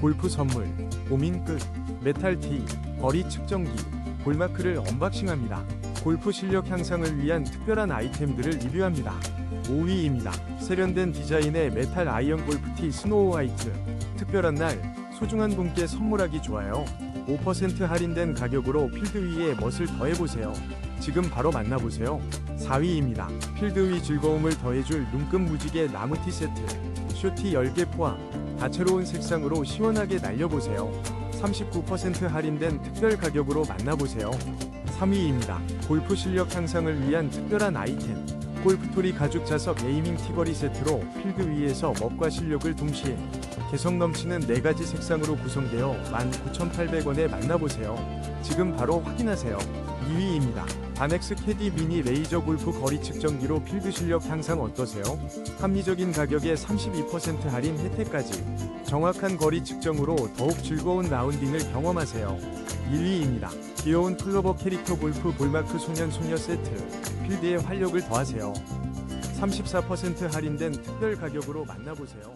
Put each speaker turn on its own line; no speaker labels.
골프 선물, 고민 끝, 메탈 티, 거리 측정기, 볼마크를 언박싱합니다. 골프 실력 향상을 위한 특별한 아이템들을 리뷰합니다. 5위입니다. 세련된 디자인의 메탈 아이언 골프 티 스노우 화이트. 특별한 날, 소중한 분께 선물하기 좋아요. 5% 할인된 가격으로 필드 위에 멋을 더해보세요. 지금 바로 만나보세요. 4위입니다. 필드 위 즐거움을 더해줄 눈금 무지개 나무티 세트. 쇼티 10개 포함. 다채로운 색상으로 시원하게 날려보세요. 39% 할인된 특별 가격으로 만나보세요. 3위입니다. 골프 실력 향상을 위한 특별한 아이템. 골프토리 가죽 자석 에이밍 티거리 세트로 필드 위에서 멋과 실력을 동시에 개성 넘치는 4가지 색상으로 구성되어 19,800원에 만나보세요. 지금 바로 확인하세요. 2위입니다. 바넥스 캐디 미니 레이저 골프 거리 측정기로 필드 실력 향상 어떠세요? 합리적인 가격에 32% 할인 혜택까지 정확한 거리 측정으로 더욱 즐거운 라운딩을 경험하세요. 1위입니다. 귀여운 클로버 캐릭터 골프 볼마크 소년 소녀 세트 필드에 활력을 더하세요. 34% 할인된 특별 가격으로 만나보세요.